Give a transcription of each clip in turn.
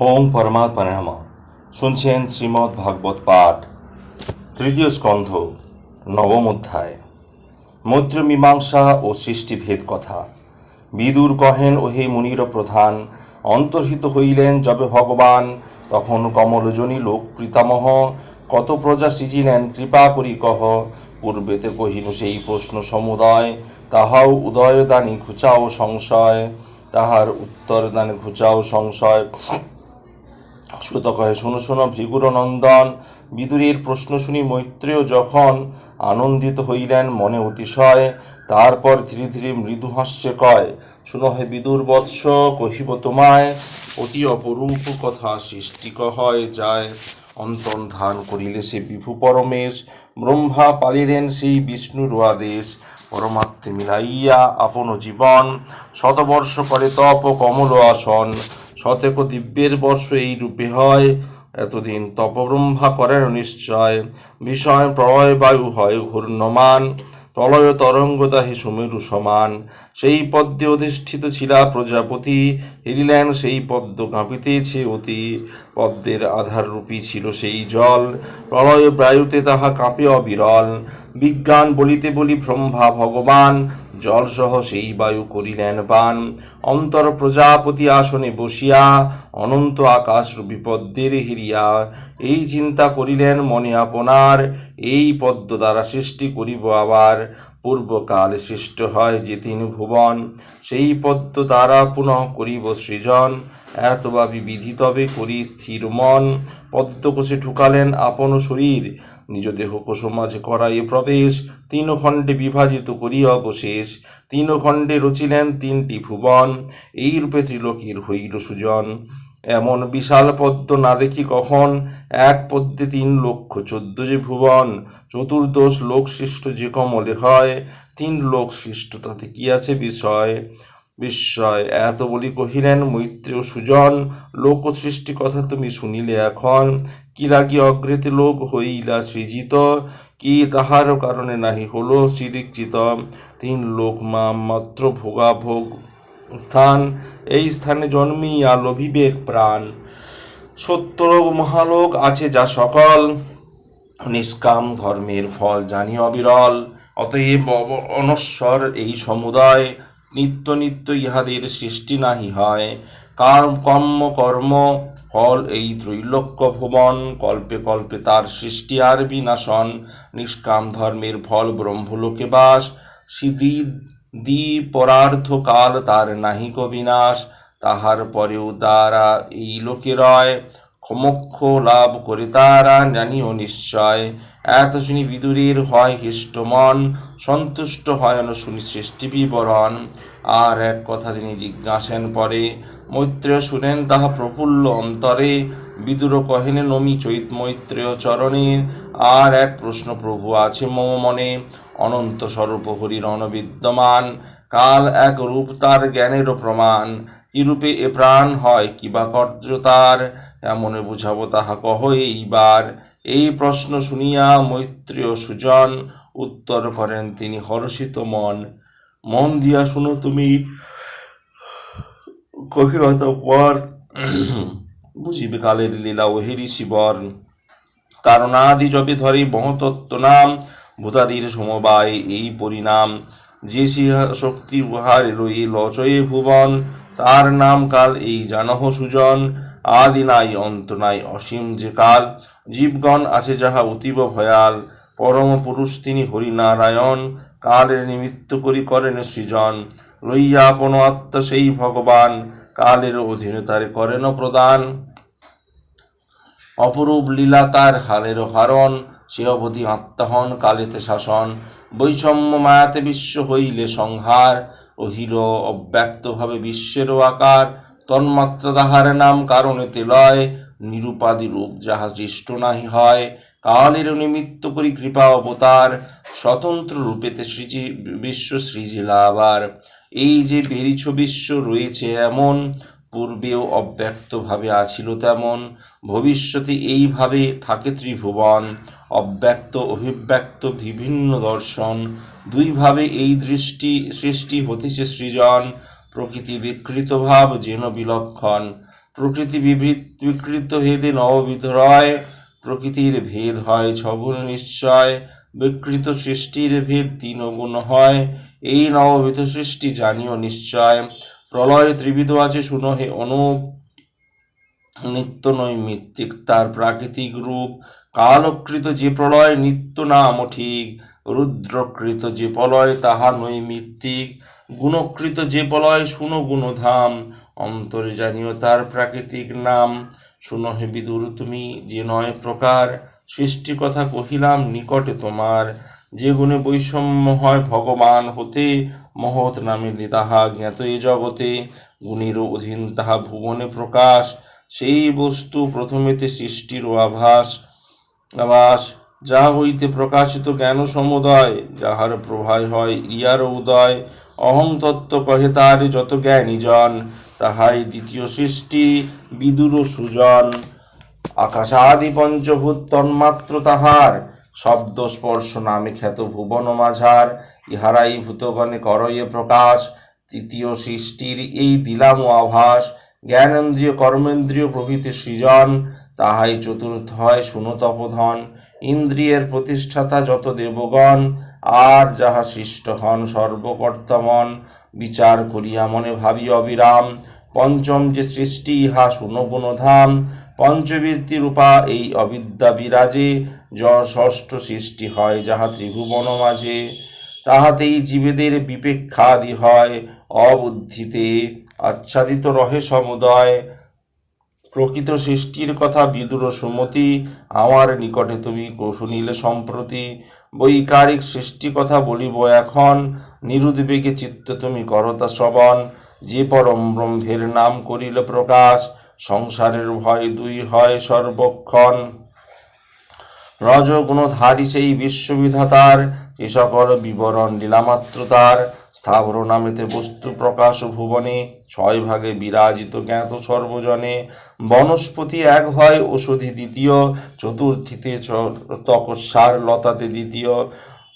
ওম পরমাত্মা নম। শুনছেন শ্রীমদ্ ভাগবত পাঠ, তৃতীয় স্কন্ধ, নবম অধ্যায়। মৈত্র মীমাংসা ও সৃষ্টিভেদ কথা। বিদুর কহেন, ওহে মুনির প্রধান, অন্তর্হিত হইলেন যবে ভগবান, তখন কমলজনী লোক প্রীতামহ, কত প্রজা সিজিলেন কৃপা করি কহ। পূর্বেতে কহিনু সেই প্রশ্ন সমুদয়, তাহাও উদয়দানী ঘুচাও সংশয়, তাহার উত্তর দানে ঘুচাও সংশয়। সুত শুনো শুনো ভৃগুর নন্দন বিদুরের প্রশ্ন শুনি মৈত্রেয় যখন আনন্দিত হইলেন মনে অতিশয়, তারপর ধীরে ধীরে মৃদু হাস্যে কয়, শুনো হে বিদুর বৎস, কহিব তোমায়, অতি অপরূপ কথা সৃষ্টি হয় যায়। অন্তন ধান করিলে সে বিভু পরমেশ, ব্রহ্মা পালিলেন সেই বিষ্ণুর আদেশ পরমাত্মে মিলাইয়া আপন জীবন, শতবর্ষ করে তপ কমল আসন। শতেক দিব্যের বর্ষ এই রূপে হয়। এতদিন তপব্রহ্মা করেন নিশ্চয়। বিষয় প্রলয় বায়ু হয় ঘূর্ণমান। প্রলয় তরঙ্গ তাহে সুমেরু সমান। সেই পদ্মে অধিষ্ঠিত ছিলা প্রজাপতি। হিরিলেন সেই পদ্ম কাঁপিতেছে অতি। পদ্মের আধার রূপী ছিল সেই জল। প্রলয় বায়ুতে তাহা কাঁপে অবিরল। বিজ্ঞান বলিতে বলি ব্রহ্মা ভগবান। জলসহ সেই বায়ু করিলেন পান অন্তর প্রজাপতি আসনে বসিয়া অনন্ত আকাশ রূপী পদ্মের হিরিয়া। এই চিন্তা করিলেন মনে আপনার, এই পদ্ম দ্বারা সৃষ্টি করিব আবার। পূর্বকাল সৃষ্ট হয় যে তিন ভুবন, সেই পদ্ম দ্বারা পুনঃ করিব সৃজন। এতভাবে বিধি তবে করি স্থির মন। পদ্মকোষে ঢুকালেন আপন শরীর। নিজ দেহ কোষ মাঝে করাই প্রবেশ তিন খণ্ডে বিভাজিত করি অবশেষ তিন খণ্ডে রচিলেন তিনটি ভুবন। এই রূপে ত্রিলোকের হইল সুজন। এমন বিশাল পদ্ম না দেখি কখন? এক পদ্মে তিন লক্ষ চোদ্দ যে ভুবন। চতুর্দশ লোক সৃষ্ট যে কমলে হয়। তিন লোক সৃষ্ট তাতে কি আছে বিষয়? বিস্ময়, এত বলি কহিলেন মৈত্রেয় সুজন, লোক সৃষ্টি কথা তুমি শুনিলে এখন। কি লাগি অগ্রেতে লোক হইলা সৃজিত? কি তাহার কারণে নাহি হলো চিরিকৃত তিন লোক মা মাত্র ভোগাভোগ স্থান। এই স্থানে জন্মিয়া লোভিবেক প্রাণ। সত্যলোক মহালোক আছে যা সকল। নিষ্কাম ধর্মের ফল জানি অবিরল অতএব অনশ্বর এই সমুদায়। নিত্য নিত্য ইহাদের সৃষ্টি নাহি হয়। কার কর্ম কর্ম ফল এই ত্রৈলোক্য ভুবন কল্পে কল্পে তার সৃষ্টি আর বিনাশন, নিষ্কাম ধর্মের ফল ব্রহ্মলোকে বাস সিদ্ধি দি পরার্থ কাল তার নাহিক বিনাশ, তাহার পরেও তারা এই লোকে রয়, ক্ষমক্ষ লাভ করে তারা জানিও নিশ্চয়। এত শুনি বিদুরের হয় হৃষ্ট মন সন্তুষ্ট হয় শুনি সৃষ্টি বিবরণ। আর এক কথা তিনি জিজ্ঞাসেন পরে, মৈত্রেয় শুনেন তাহা প্রফুল্ল অন্তরে, বিদুর কহেনে, নমি চৈত মৈত্রেয় চরণে। আর এক প্রশ্ন প্রভু আছে মম মনে, অনন্ত স্বরূপ হরির অনবিদ্যমান কাল এক রূপ তার জ্ঞানেরও প্রমাণ কি রূপে এ প্রাণ হয় কিবা কর্য তার? এমনে বুঝাবো তাহা কহ এইবার। এই প্রশ্ন শুনিয়া মৈত্রেয় সুজন উত্তর করেন, তিনি হর্ষিত মন। মন দিয়া শুনো তুমি। কহিগত পর বুঝিবে কালের লীলা ওহেরি শিবর। কারণ আদি জপে ধরে মহতত্ত্ব নাম, ভূতাদির সমবায় এই পরিণাম। যে শক্তি উহার লই লচয়ে ভুবন, তার নাম কাল এই জানহ সুজন। আদি নাই, অন্ত নাই, অসীম যে কাল। জীবগণ আছে যাহা অতীব ভয়াল, পরম পুরুষ তিনি হরিনারায়ণ, কালের নিমিত্ত করি করেন সৃজন। লইয়া আপন আত্মা সেই ভগবান, কালের অধীনে তারে করেন প্রদান। অপরূপ লীলা তার হারের হারণ, সে অবধি আত্মাহন কালেতে শাসন। বৈষম্য মায়াতে বিশ্ব হইলে সংহার রহিল অব্যক্তভাবে বিশ্বেরও আকার, তন্মাত্রা তাহার নাম কারণেতে লয় নিরুপাদি রূপ যাহা সৃষ্ট নাহি হয়, কালের নিমিত্ত করি কৃপা অবতার, স্বতন্ত্র রূপেতে সৃজি, বিশ্ব সৃজিলা আবার এই যে বেরিছ বিশ্ব রয়েছে এমন, পূর্বেও অব্যক্তভাবে আছিল তেমন, ভবিষ্যতে এইভাবে থাকে ত্রিভুবন, অব্যক্ত, অভিব্যক্ত বিভিন্ন দর্শন, দুইভাবে এই দৃষ্টি সৃষ্টি হতেছে সৃজন, প্রকৃতি বিকৃত ভাব যেন বিলক্ষণ। প্রকৃতি বিকৃত ভেদে নববিধ রয় প্রকৃতির ভেদ হয় ছগুণ নিশ্চয়, বিকৃত সৃষ্টির ভেদ তিন গুণ হয়। এই নববিধ সৃষ্টি জানিও নিশ্চয়। প্রলয় ত্রিবিধ আছে শুনো হে অনুপ। নিত্য নৈমিত্তিক তার প্রাকৃতিক রূপ। কালকৃত যে প্রলয়, নিত্য নাম ঠিক। রুদ্রকৃত যে প্রলয়, তাহা নৈমিত্তিক গুণকৃত যে প্রলয় শুনো গুণধাম। অন্তরে জানিও তার প্রাকৃতিক নাম। শুনো হে বিদুর, তুমি যে নয় প্রকার, সৃষ্টি কথা কহিলাম নিকটে তোমার। যে গুণে বৈষম্য হয় ভগবান হতে, মহৎ নামে তাহা জ্ঞাত এ জগতে। গুণের অধীন তাহা ভুবনে প্রকাশ, সেই বস্তু প্রথমেতে সৃষ্টির আভাস আবাস যা হইতে প্রকাশিত জ্ঞান সমুদয়, যাহার প্রভায় হয় ইয়ার উদয়। অহং তত্ত্ব কহে তার যত জ্ঞানী জন তাহাই দ্বিতীয় সৃষ্টি বিদুর সুজন। আকাশাদি পঞ্চভূত তন্মাত্র তাহার, শব্দ স্পর্শ নামে খ্যাত ভুবন মাঝার, ইহারাই ভূতগণে করয়ে প্রকাশ। তৃতীয় সৃষ্টির এই দিলাম আভাস, জ্ঞানেন্দ্রিয় কর্মেন্দ্রিয় প্রভৃতি সৃজন। তাহাই চতুর্থ হয় শুনতপধন ইন্দ্রিয়ের প্রতিষ্ঠাতা যত দেবগণ, আর যাহা সৃষ্ট হন সর্বকর্তামন। বিচার করিয়া মনে ভাবি অবিরাম, পঞ্চম যে সৃষ্টি, ইহা শুনগুণধাম পঞ্চবীর্তি রূপা এই অবিদ্যা বিরাজে, য ষষ্ঠ সৃষ্টি হয় যাহা ত্রিভুবন মাঝে। তাহাতেই জীবেদের বিপেক্ষাদি হয়, অবুদ্ধিতে আচ্ছাদিত রহে সমুদয়। প্রকৃত সৃষ্টির কথা বিদুর সুমতি, আমার নিকটে তুমি শুনিলে সম্প্রতি। বৈকারিক সৃষ্টি কথা বলিব এখন, নিরুদ্বেগে চিত্ত তুমি করতা শ্রবণ যে পরম ব্রহ্মের নাম করিল প্রকাশ, সংসারের ভয় দুই হয় সর্বক্ষণ। রজগুণধারী সেই বিশ্ববিধাতার, এ সকল বিবরণ লীলামাত্র তার। স্থাবর নামেতে বস্তু প্রকাশ ভুবনে, ছয় ভাগে বিরাজিত জ্ঞাত সর্বজনে, বনস্পতি এক হয় ওষধি দ্বিতীয়, চতুর্থীতে তপস্যার লতাতে দ্বিতীয়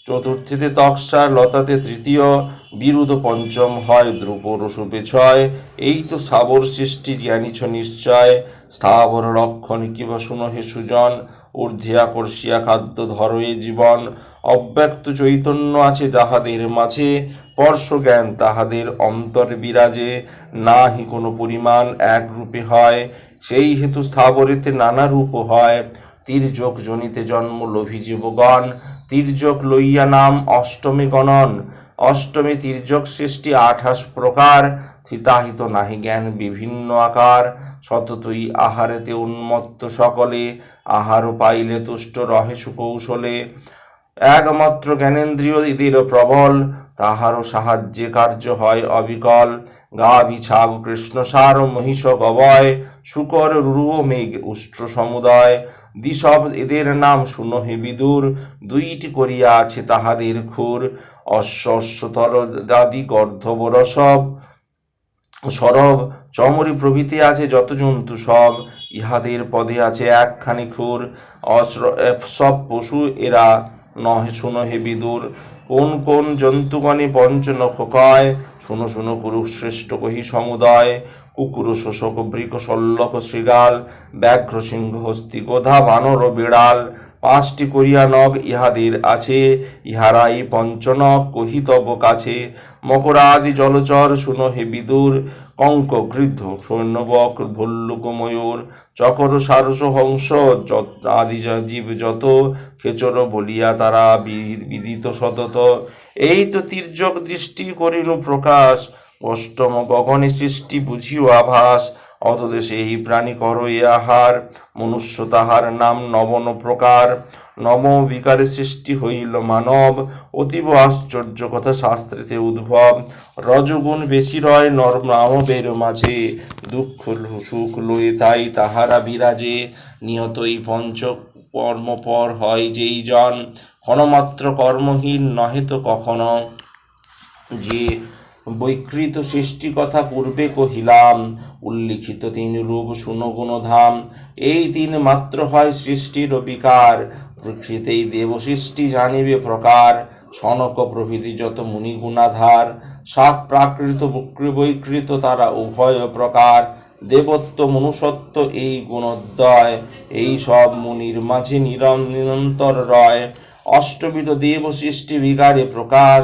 চতুর্থীতে তক্সার, লতাতে তৃতীয় বিরুদ্ধ পঞ্চম হয় দ্রুপর রসুপে ছয় এই তো স্থাবর সৃষ্টি জ্ঞানীছ নিশ্চয়। স্থাবর লক্ষণ কিবা শুনো হে সুজন। ঊর্ধ্বে আকর্ষিয়া খাদ্য ধরয়ে জীবন। অব্যক্ত চৈতন্য আছে যাহাদের মাঝে। স্পর্শ জ্ঞান তাহাদের অন্তর বিরাজে। নাহি কোনো পরিমাণ এক রূপে হয়। সেই হেতু স্থাবরেতে নানা রূপ হয়। তির্যক জনিতে জন্ম লোভী জীবগণ তির্যক লইয়া নাম অষ্টমী গণন। অষ্টমী তির্যক সৃষ্টি আঠাশ প্রকার, থিতাহিত নাহি জ্ঞান বিভিন্ন আকার। সততই আহারেতে উন্মত্ত সকলে আহার পাইলে তুষ্ট রহে সুকৌশলে একমাত্র জ্ঞানেন্দ্রিয় এদের প্রবল তাহারও সাহায্যে কার্য হয় অবিকল। গা বিছাগ কৃষ্ণ সার, মহিষ গবয়, শুকর, রুরু মেঘ, উষ্ট্র সমুদয়। দিসব এদের নাম শুনো হে বিদুর, দুইটি করিয়া আছে তাহাদের খুর। অশ্ব অশ্বতর দাদি গর্ধব রসব সরব চমরি প্রভৃতি আছে যত জন্তু সব, ইহাদের পদে আছে একখানি খুর। অস্র সব পশু এরা নহে, শুনো হে বিদুর। কোন কোন জন্তুগণে পঞ্চনখ কয় শুনো শুনো, কুরুশ্রেষ্ঠ কহি সমুদয়। কুকুর, শোষক বৃক সল্লক শৃগাল, ব্যাঘ্র, সিংহ, হস্তি, গোধা, বানর, বিড়াল, পাঁচটি করিয়া নগ ইহাদের আছে। ইহারাই পঞ্চনক কহিতব কাছে। মকরাদি জলচর, শুনো হে বিদুর কঙ্ক গৃদ্ধ সৈন্যবক ভল্লুক ময়ূর চকর সারস হংস আদি জীব যত খেচর বলিয়া তারা বিদিত সতত। এই তো তির্যক দৃষ্টি করিনু প্রকাশ, অষ্টম গগনে সৃষ্টি বুঝিও আভাস। অতদেশে এই প্রাণী কর এ আহার, মনুষ্য তাহার নাম নবন প্রকার। নব বিকারে সৃষ্টি হইল মানব, অতীব আশ্চর্য কথা শাস্ত্রেতে উদ্ভব। রজগুণ বেশি রয় নর মানবের মাঝে, দুঃখ সুখ লয়ে তাই তাহারা বিরাজে। নিয়তই পঞ্চ কর্মপর হয় যেই জন, ক্ষণমাত্র কর্মহীন নহে তো কখনো। যে বৈকৃত সৃষ্টি কথা পূর্বে কহিলাম, উল্লিখিত তিন রূপ শুনো গুণধাম। এই তিন মাত্র হয় সৃষ্টির বিকার প্রকৃতেই দেব সৃষ্টি জানিবে প্রকার। সনক প্রভৃতি যত মুনি গুণাধার শাক প্রাকৃত বৈকৃত তারা উভয় প্রকার। দেবত্ব মনুষ্যত্ব এই গুণোদয় এই সব মুনির মাঝে নিরম নিরন্তর রয়। অষ্টবিধ দেব সৃষ্টি বিকারে প্রকাশ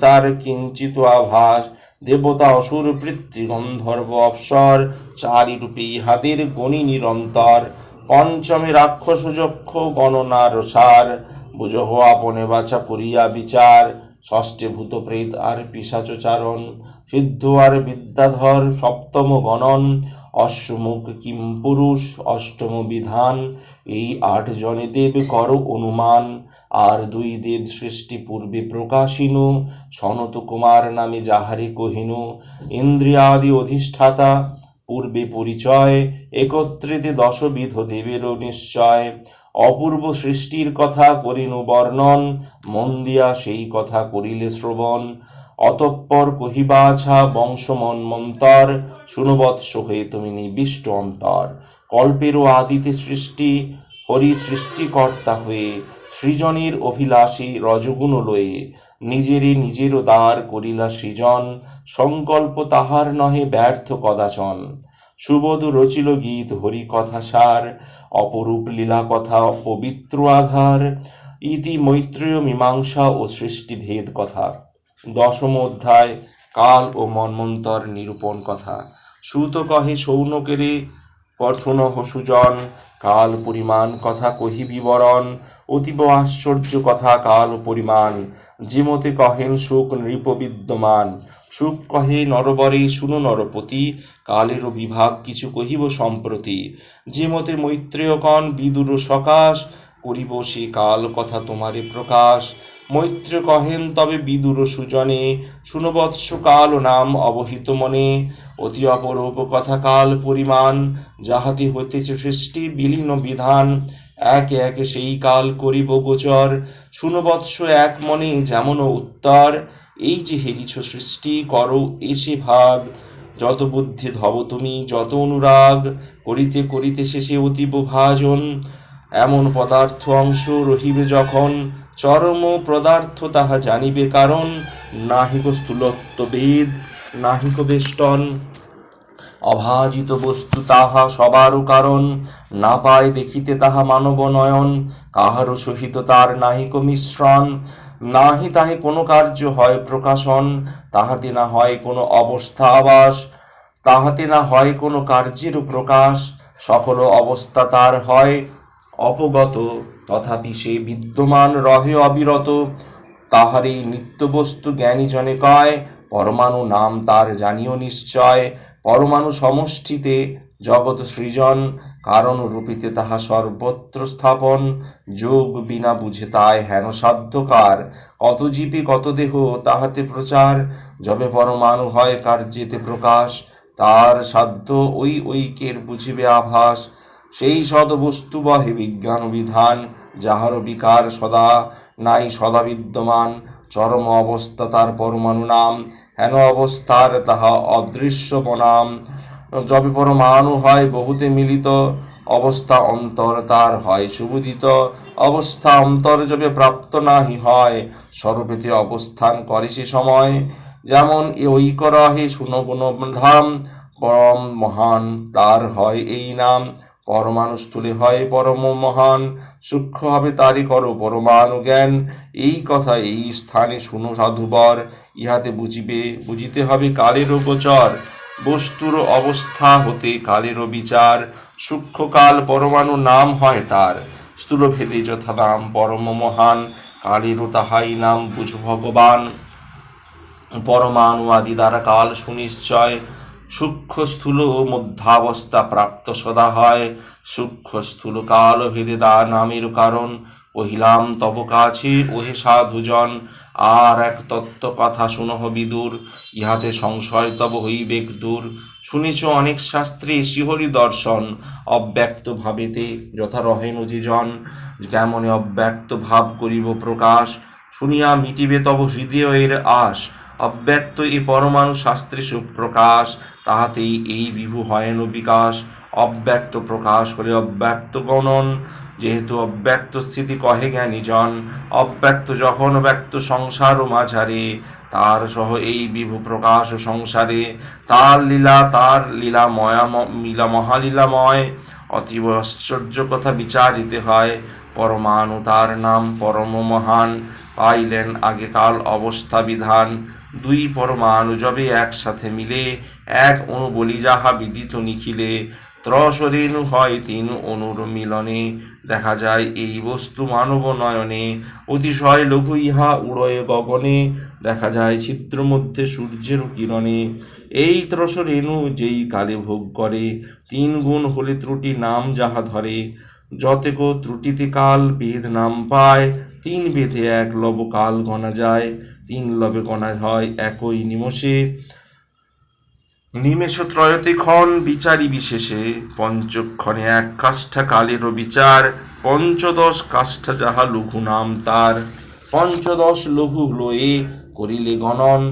তার কিঞ্চিত আভাস, দেবতা অসুর পিতৃ গন্ধর্ব অপসর চারি রূপে ইহাদের গণি নিরন্তর, পঞ্চমী রাক্ষস যক্ষ গণনার সার বুঝহ আপনে বাছা করিয়া বিচার, ষষ্ঠে ভূত প্রেত আর পিসাচচারণ সিদ্ধ আর বিদ্যাধর সপ্তম গণন অশ্বমুখ কিম পুরুষ, অষ্টম বিধান। এই আট জনে দেব কর অনুমান। আর দুই দেব সৃষ্টি পূর্বে প্রকাশিনু, সনত কুমার নামে যাহারে কহিনু। ইন্দ্রিয়াদি অধিষ্ঠাতা, পূর্বে পরিচয়, একত্রিতে দশবিধ দেবেরও নিশ্চয়। অপূর্ব সৃষ্টির কথা করিনু বর্ণন, মন দিয়া সেই কথা করিলে শ্রবণ। অতঃপর কহিবাছা বংশমন মন্তর শুনবৎস হয়ে তুমি নিবিষ্ট অন্তর। কল্পেরও আদিতে সৃষ্টি, হরি সৃষ্টিকর্তা হয়ে, সৃজনের অভিলাষী রজগুণ লয়ে, নিজেরই নিজেরও দ্বার করিলা সৃজন, সংকল্প তাহার নহে ব্যর্থ কদাচন। সুবোধ রচিল গীত হরি কথা সার, অপরূপ লীলা কথা পবিত্র আধার, ইতি মৈত্রেয় মীমাংসা ও সৃষ্টিভেদ কথা। দশম অধ্যায়, কাল ও মন্মন্তর নিরূপণ কথা। সুত কহে সৌনকেরে পর্ষণ সুজন কাল পরিমাণ কথা কহি বিবরণ, অতীব আশ্চর্য কথা কাল পরিমাণ। যেমতে কহেন সুখ নৃপ বিদ্যমান সুখ কহে নরবরে শুনো নরপতি কালেরও বিভাগ কিছু কহিব সম্প্রতি। যেমতে মৈত্রেয়কণ বিদুর সকাশ করিব সে কাল কথা তোমারে প্রকাশ। মৈত্র কহেন তবে বিদুর সুজনে, শুনবৎস কাল নাম অবহিত মনে। অতি অপরূপ কথা কাল পরিমাণ, যাহাতে হইতেছে সৃষ্টি বিলীন বিধান। একে একে সেই কাল করিব গোচর, শুনবৎস এক মনে যেমন উত্তর। এই যে হেরিছ সৃষ্টি, করো এসে ভাগ। যত বুদ্ধি ধব তুমি, যত অনুরাগ, করিতে করিতে শেষে অতীব ভাজন। এমন পদার্থ অংশ রহিবে যখন, চরম পদার্থ তাহা জানিবে কারণ নাহিক স্থূলত্ব বেদ নাহিক বেষ্টন। অভাজিত বস্তু তাহা সবারও কারণ, না পায় দেখিতে তাহা মানব নয়ন, কাহারও সহিত তার নাহিক মিশ্রণ। নাহি তাহে কোনো কার্য হয় প্রকাশন, তাহাতে না হয় কোনো অবস্থা আবাস, তাহাতে না হয় কোনো কার্যেরও প্রকাশ। সকল অবস্থা তার হয় অপগত তথাপি সে বিদ্যমান রহে অবিরত। তাহারে নিত্যবস্তু জ্ঞানী জনে কয়, পরমাণু নাম তার জানিও নিশ্চয়। পরমাণু সমষ্টিতে জগৎ সৃজন, কারণ রূপিতে তাহা সর্বত্র স্থাপন। যোগ বিনা বুঝে তাই হেন সাধ্যকার। কত জীবে কত দেহ, তাহাতে প্রচার। যবে পরমাণু হয় কার্যেতে প্রকাশ, তার সাধ্য ওই ঐক্যের বুঝিবে আভাস। সেই সদবস্তু বহে বিজ্ঞান বিধান যাহার বিকার সদা, নাই সদা বিদ্যমান, চরম অবস্থা তার পরমাণু নাম, হেন অবস্থার তাহা অদৃশ্য বনাম। যবে পরমাণু হয় বহুতে মিলিত, অবস্থা অন্তর তার হয় সুবোধিত। অবস্থা অন্তর যবে প্রাপ্ত নাহি হয়, স্বরূপেতে অবস্থান করে সে সময়। যেমন এ ঐক রহে শুনগুণ ধাম, পরম মহান তার হয় এই নাম। পরমাণু স্থূলে হয়, পরম মহান। সূক্ষ্ম হবে তারই করো পরমাণু জ্ঞান। এই কথা এই স্থানে শুনো সাধুবর। ইহাতে বুঝিবে, বুঝিতে হবে কালেরও গোচর। বস্তুর অবস্থা হতে কালেরও বিচার। সূক্ষ্মকাল পরমাণু নাম হয় তার। স্থূলভেদে যথা নাম পরম মহান, কালেরও তাহাই নাম বুঝ ভগবান। পরমাণু আদি দ্বারা কাল সুনিশ্চয়। সূক্ষ্ম স্থূল ও মধ্যাবস্থা প্রাপ্ত সদা হয়। সূক্ষ্ম স্থূল কাল ভেদে দা নামের কারণ। কহিলাম তব কাছে, ওহে সাধুজন, আর এক তত্ত্ব কথা শুনহ বিদুর। ইহাতে সংশয় তব হইবেক দূর শুনেছ অনেক শাস্ত্রে শিহরি দর্শন, অব্যক্ত ভাবেতে যথা রহেন অজিজন কেমনে অব্যক্ত ভাব করিব প্রকাশ, শুনিয়া মিটিবে তব হৃদয়ের আশ। অব্যক্ত এই পরমাণু শাস্ত্রে সুপ্রকাশ, তাহাতেই এই বিভু হয়েন বিকাশ অব্যক্ত প্রকাশ করে অব্যক্ত গণন, যেহেতু অব্যক্ত স্থিতি কহে জ্ঞানীজন, অব্যক্ত যখন ব্যক্ত সংসার ও মাঝারে, তার সহ এই বিভু প্রকাশ ও সংসারে, তার লীলা তার লীলা ময়া লীলা মহালীলাময়, অতীব আশ্চর্য কথা বিচারিতে হয়, পরমাণু তার নাম পরম মহান। পাইলেন আগেকাল অবস্থা বিধান। দুই পরমাণু যবে একসাথে মিলে এক অণু বলি যাহা বিদিত নিখিলে, ত্রসরেণু হয় তিন অনুর মিলনে। দেখা যায়, এই বস্তু মানব নয়নে অতিশয় লঘু ইহা উড়য়ে গগনে। দেখা যায়, ছিদ্র মধ্যে সূর্যের কিরণে। এই ত্রসরেণু যেই কালে ভোগ করে, তিন গুণ হলে ত্রুটি নাম যাহা ধরে। যতেক ত্রুটিতে কাল বেদ নাম পায় তিন বেদে এক লব কাল গণা যায়, তিন লবে গণা হয় একই নিমষে। নিমেষ ত্রয়তে ক্ষণ বিচারি বিশেষে, পঞ্চক্ষণে এক কাষ্ঠা কালেরও বিচার, পঞ্চদশ কাষ্ঠা যাহা লঘু নাম তার। পঞ্চদশ লঘু লয়ে করিলে গণন,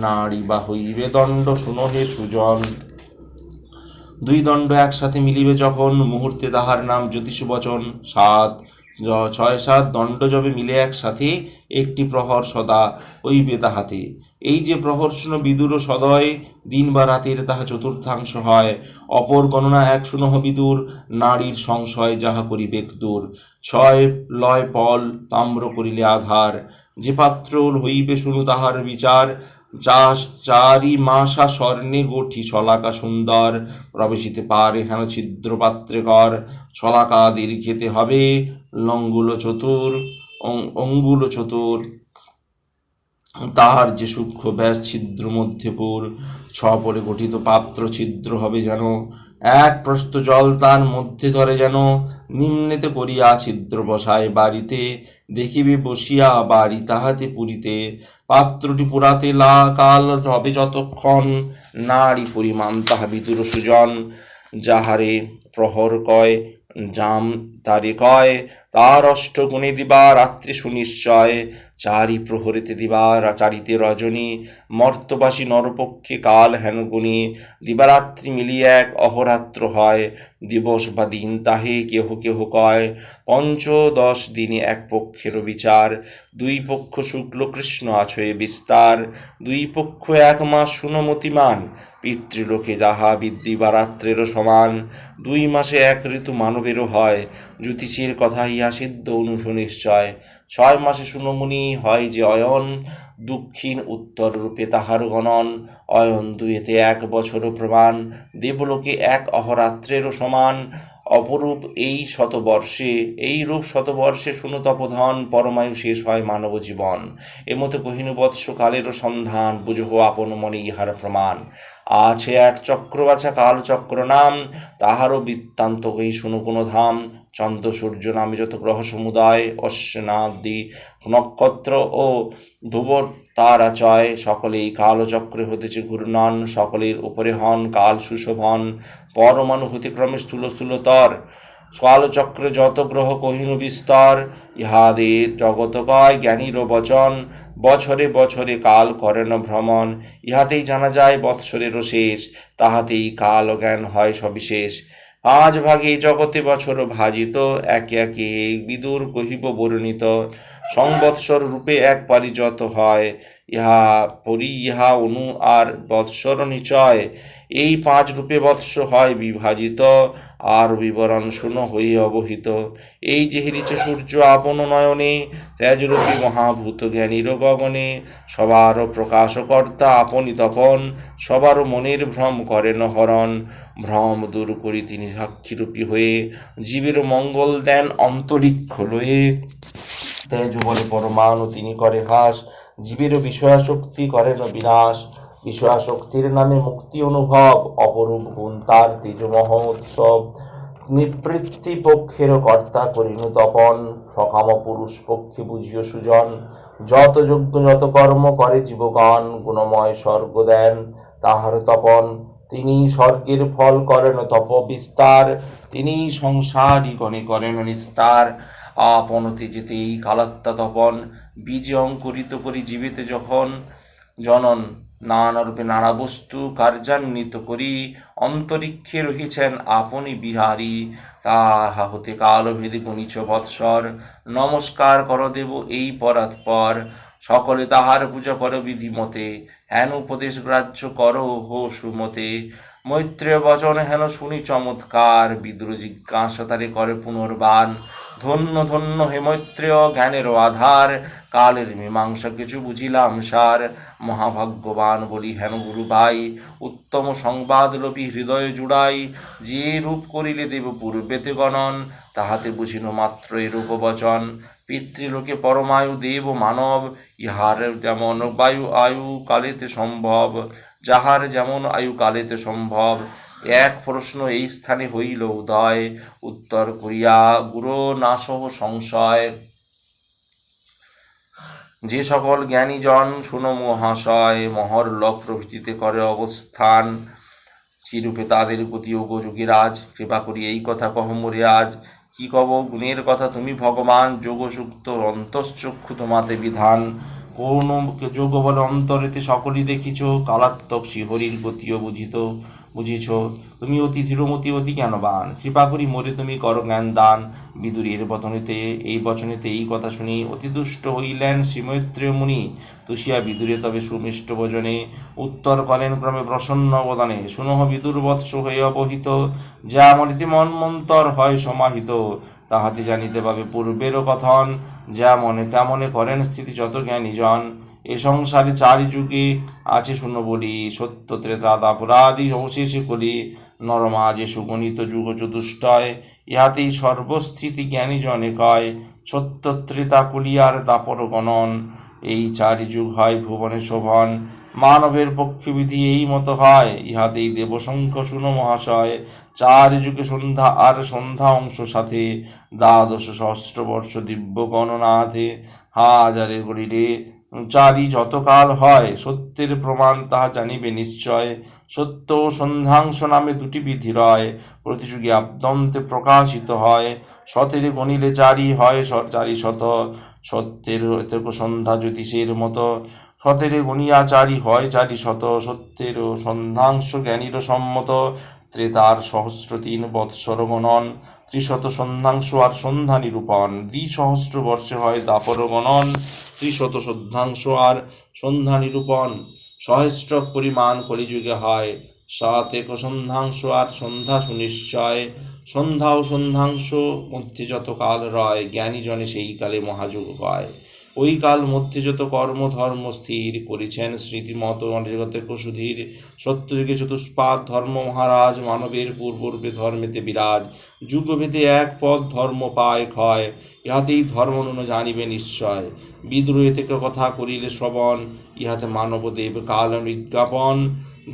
নারী বা হইবে দণ্ড শুনহে সুজন। দুই দণ্ড একসাথে মিলিবে যখন, মুহূর্তে তাহার নাম জ্যোতিষ বচন সাত ছয় সাত দণ্ড যবে মিলে একসাথে একটি প্রহর সদা হইবে তাহাতে। এই যে প্রহর্ষণ বিদুর সদয়, দিন বা রাতের তাহা চতুর্থাংশ হয়। অপর গণনা এক শুনহ বিদুর, নারীর সংশয় যাহা করিবেক দূর। ছয় লয় পল তাম্র করিলে আধার। যে পাত্র হইবে শুনু তাহার বিচার চাষ চারি মাসা স্বর্ণে গঠি ছলাকা সুন্দর। প্রবেশিতে পারে হেন ছিদ্র পাত্রে কর ছলাকা দীর্ঘেতে হবে লঙ্গুল চতুর। অঙ্গুল চতুর তাহার যে সূক্ষ্ম ব্যাস ছিদ্র মধ্যেপুর ছ পরে গঠিত পাত্র ছিদ্র হবে যেন, এক প্রস্ত জল তার মধ্যে ধরে যেন, নিম্নেতে করিয়া ছিদ্র বসায় বাড়িতে, দেখিবে বসিয়া বাড়ি তাহাতে পুরিতে, পাত্রটি পুরাতে লা কাল হবে যতক্ষণ নারী পরিমাণ তাহা বিদুর সুজন, যাহারে প্রহর কয় জাম তারে কয় তার অষ্টগুণে দিবা রাত্রি সুনিশ্চয়, চারি প্রহরিতে দিবা চারিতে রজনী, মর্তবাসী নরপক্ষে কাল হেন গুণী দিবারাত্রি মিলিয়ে এক অহরাত্র হয়, দিবস বা দিন তাহে কেহ কেহ কয়, পঞ্চদশ দিনে এক পক্ষেরও বিচার, দুই পক্ষ শুক্ল কৃষ্ণ আছয়ে বিস্তার, দুই পক্ষ এক মাস শুনমতিমান পিতৃলোকে যাহা বিদ্যি বা রাত্রেরও সমান, দুই মাসে এক ঋতু মানবেরও হয় জ্যোতিষীর কথা ইহা সিদ্ধ অনুষ নিশ্চয় ছয় মাসে শুনমুনি হয় যে অয়ন দক্ষিণ উত্তর রূপে তাহার গণন। অয়ন দুয়েতে এক বছর প্রমাণ, দেবলোকে এক অহরাত্রেরও সমান। অপরূপ এই শতবর্ষে, এই রূপ শতবর্ষে শুনো তপধন পরমায়ু শেষ হয় মানব জীবন এমতে কহিনু বৎস কালেরও সন্ধান বুঝহ আপন মনে ইহার প্রমাণ। আছে এক চক্রবাছা কাল চক্র নাম, তাহারও বৃত্তান্ত কহি শুনো কোনো ধাম। চন্দ্র সূর্য নামে যত গ্রহ সমুদায়, অশ্বিনাদি, নক্ষত্র ও ধ্রুব তারা চয় সকলেই কালচক্রে হতেছে ঘূর্ণন, সকলের উপরে হন কাল সুশোভন, পরমাণু হতে ক্রমে স্থূল স্থূলতর। কালচক্রে যত গ্রহ কহিনু বিস্তর, ইহাদে জগত কয় জ্ঞানীর বচন, বছরে বছরে কাল করেন ভ্রমণ, ইহাতেই জানা যায় বৎসরেরও শেষ, তাহাতেই কাল জ্ঞান হয় সবিশেষ। পাঁচ ভাগে জগতে বছর ভাজিত, একে একে বিদুর কহিব বর্ণিত। সংবৎসর রূপে এক পারিযত হয়। ইহা পরি, ইহা অনু আর বৎসর নিচয় এই পাঁচ রূপে বৎস হয় বিভাজিত, আর বিবরণ শুনো হই অবহিত। এই যে হিরিছে সূর্য আপন নয়নে, তেজরূপী মহাভূত জ্ঞানীর গগনে, সবার প্রকাশকর্তা আপনি তপন, সবার মনের ভ্রম করেন হরণ। ভ্রম দূর করি তিনি সাক্ষীরূপী হয়ে, জীবের মঙ্গল দেন অন্তরিক্ষ লয়ে। তেজ বলে পরমাণু তিনি করে হ্রাস জীবেরও বিষয়াশক্তি করেন বিনাশ। বিষয়াশক্তির নামে মুক্তি অনুভব, অপরূপ গুণ তার তেজমহ উৎসব নিবৃত্তি পক্ষের কর্তা করিনু তপন, সকাম পুরুষ পক্ষে বুঝিও সুজন। যত যজ্ঞ, যত কর্ম করে জীবগণ, গুণময় স্বর্গ দেন তাহার তপন। তিনি স্বর্গের ফল করেন তপ বিস্তার, তিনি সংসারী গণে করেন নিস্তার। আপন তেজেতে এই কালাত্তা তপন। বীজে অঙ্কুরিত করি জীবিতে যখন জনন, নানারূপে নানা বস্তু কার্যান্বিত করি, অন্তরিক্ষে রহিছেন আপনি বিহারী। তাহা হতে কালভেদে গণিছ বৎসর, নমস্কার কর দেব এই পরাৎপর। সকলে তাহার পূজা কর বিধিমতে, হেন উপদেশ গ্রাহ্য কর হো সুমতে। মৈত্রেয় বচন হেন শুনি চমৎকার, বিদুর জিজ্ঞাসা তারে করে পুনর্বান ধন্য ধন্য হে মৈত্রেয় জ্ঞানেরও আধার কালের মীমাংসা কিছু বুঝিলাম সার মহাভাগ্যবান বলি হেন গুরু ভাই উত্তম সংবাদ লোপী হৃদয় জুড়াই, যে রূপ করিলে দেব পূর্বেতে গণন, তাহাতে বুঝিল মাত্র এরূপ বচন। পিতৃলোকে পরমায়ু, দেব মানব, ইহার যেমন বায়ু আয়ু কালেতে সম্ভব, যাহার যেমন আয়ু কালেতে সম্ভব। এক প্রশ্ন এই স্থানে হইল উদয়, উত্তর করিয়া, গুরু, নাসহ সংশয়। যে সকল জ্ঞানীজন, শুনো মহাশয় মহর্লভ প্রভৃতিতে করে অবস্থান। চিরূপে তাদের গতি ও যোগীরাজ কৃপা করি এই কথা কহ মরে আজ। কি কব গুণের কথা? তুমি ভগবান, যোগসুক্ত অন্তশ্চক্ষু তোমাতে বিধান। কোন যোগ বলে অন্তরেতে সকলই দেখিছ, কালাত্মক শিহরির গতিও বুঝিত। বুঝিছ? তুমি অতি ধীরমতি, অতি জ্ঞানবান। কৃপা করি মোরে তুমি কর জ্ঞান দান। বিদুরের বচনেতে এই বচনেতে এই কথা শুনি অতি দুষ্ট হইলেন শ্রীমৈত্রেয় মুনি। তুষিয়া বিদুরে তবে সুমিষ্ট ভোজনে উত্তর করেন ক্রমে প্রসন্ন বদনে শুনহ বিদুর বৎস হয়ে অবহিত, যা আমরিতে মনমন্তর হয় সমাহিত। তাহাতে জানিতে পাবে পূর্বেরও কথন, যা মনে কেমনে করেন স্থিতি যত জ্ঞানীজন। এ সংসারে চারি যুগে আছে শুনো বলি, সত্য, ত্রেতা অপরাধী অবশেষে করি নরমাজে সুগণিত যুগ চতুষ্টয়, ইহাতেই সর্বস্থিতি জ্ঞানী জনে কয়, সত্য, ত্রেতা কুলিয়ার দাপর গণন। এই চারি যুগ হয় ভুবনে শোভন, মানবের পক্ষে বিধি এই মতো হয়, ইহাতেই দেবশঙ্খ শুনো মহাশয়, চার যুগে সন্ধ্যা আর সন্ধ্যা অংশ সাথে, দ্বাদশ সহস্র বর্ষ দিব্য গণনাথে হাজারে গড়িলে চারি যতকাল হয়, সত্যের প্রমাণ তাহা জানিবে নিশ্চয়। সত্য ও সন্ধ্যাংশ নামে দুটি বিধি রয়। প্রতিযোগী আব্দন্তে প্রকাশিত হয়। সতেরে গণিলে চারি হয় চারি শত। সত্যের সন্ধ্যা জ্যোতিষের মতো। সতেরে গণিয়া চারি হয় চারি শত। সত্যের সন্ধ্যাংশ জ্ঞানীর সম্মত। ত্রেতার সহস্র তিন বৎসর গণন। ত্রিশত সন্ধ্যাংশ আর সন্ধ্যা নিরূপণ। দ্বিসহস্র বর্ষে হয় দাপর গণন, ত্রিশত সন্ধ্যাংশ আর সন্ধ্যা নিরূপণ। সহস্র পরিমাণ কলিযুগে হয়, সাত এক সন্ধ্যাংশ আর সন্ধ্যা সুনিশ্চয়। সন্ধ্যা ও সন্ধ্যাংশ মধ্যে যত কাল রয় জ্ঞানী জনে সেই কালে মহাযুগ হয় ওই কাল মধ্যে যত কর্ম ধর্ম স্থির করেছেন স্মৃতিমত জগতে সুধীর সত্যযুগে চতুষ্পাদ ধর্ম মহারাজ মানবের পূর্বরূপে ধর্মেতে বিরাজ, যুগভেদে এক পদ ধর্ম পায় ক্ষয়, ইহাতেই ধর্ম নুন জানিবে নিশ্চয় বিদ্রোহে থেকে কথা করিলে শ্রবণ, ইহাতে মানবদেব কাল বিজ্ঞাপন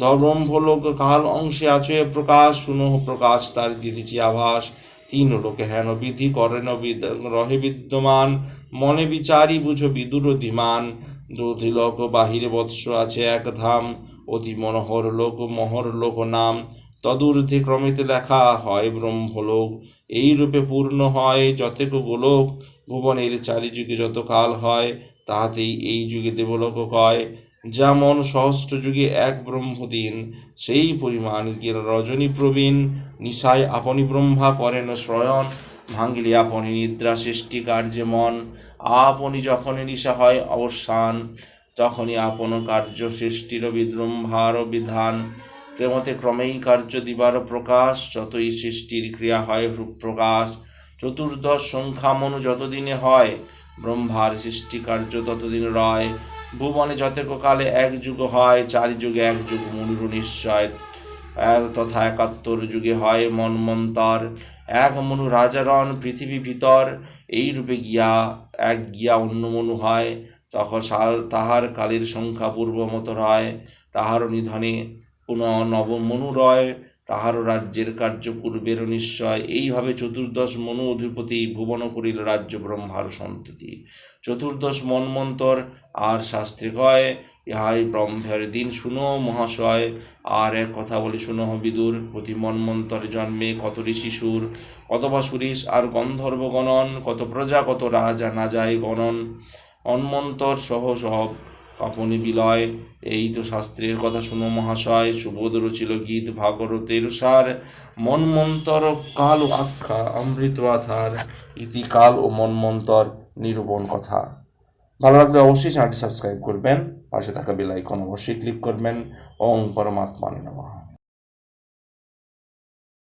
ধর্মলোক কাল অংশে আছে প্রকাশ শুনহ প্রকাশ তার দিতেছি আভাস। তিন লোকে হেন বিধি করেন রহে বিদ্যমান, মনে বিচারি বুঝো বিদুর ধীমান দুধিলোক বাহিরে বৎস আছে এক ধাম, অতি মনোহর লোক মহর লোক নাম। তদূর্ধ্বে ক্রমিতে লেখা হয় ব্রহ্মলোক এই রূপে পূর্ণ হয় যতেক গোলক। ভুবনের চারিযুগে যত কাল হয়, তাহাতেই এই যুগে দেবলোক কয়। যেমন সহস্র যুগে এক ব্রহ্মদিন, সেই পরিমাণ গিয়ে রজনী প্রবীণ। নিশায় আপনি ব্রহ্মা করেন শ্রয়ণ, ভাঙিলে আপনি নিদ্রা সৃষ্টি কার্যে মন। আপনি যখনই নিশা হয় অবসান, তখনই আপন কার্য সৃষ্টির বিদ্রম্ভার বিধান। প্রেমতে ক্রমেই কার্য দিবার প্রকাশ, যতই সৃষ্টির ক্রিয়া হয় প্রকাশ চতুর্দশ সংখ্যা মনু যতদিনে হয়, ব্রহ্মার সৃষ্টি কার্য ততদিন রয়। ভুবনে যতেক কালে এক যুগ হয়, চারি যুগে এক যুগ মনুর নিশ্চয়। তথা একাত্তর যুগে হয় মনমন্তর। এক মনু রাজারণ পৃথিবী ভিতর। এই রূপে গিয়া, এক গিয়া অন্য মনু হয়। তখন সাল- তাহার কালের সংখ্যা পূর্বমত রয়। তাহারও নিধনে পুনঃ নবম মনু রয়। তাহারও রাজ্যের কার্য পূর্বের নিশ্চয়। এইভাবে চতুর্দশ মনু অধিপতি ভুবন করিল রাজ্য ব্রহ্মার সন্ততি। চতুর্দশ মন্মন্তর আর শাস্ত্রে কয়, ইহাই ব্রহ্মের দিন, শুনো মহাশয়। আর এক কথা বলি শুনো বিদুর, প্রতি মন্মন্তরে জন্মে কত ঋষিসুর কত বা সুরেশ আর গন্ধর্ব গণন, কত প্রজা, কত রাজা না যায় গণন। অন্মন্তর সহ সব তপনে বিলয়, এই তো শাস্ত্রের কথা শুনো মহাশয় সুবোধ ছিল গীত ভাগরতের সার মনমন্তর কাল আখ্যা অমৃত আধার ইতিকাল ও মনমন্তর নিরূপণ কথা। ভালো লাগলে অবশ্যই চ্যানেলটি সাবস্ক্রাইব করবেন, পাশে থাকা বেল আইকন অবশ্যই ক্লিক করবেন। ওং পরমাত্মা নমঃ।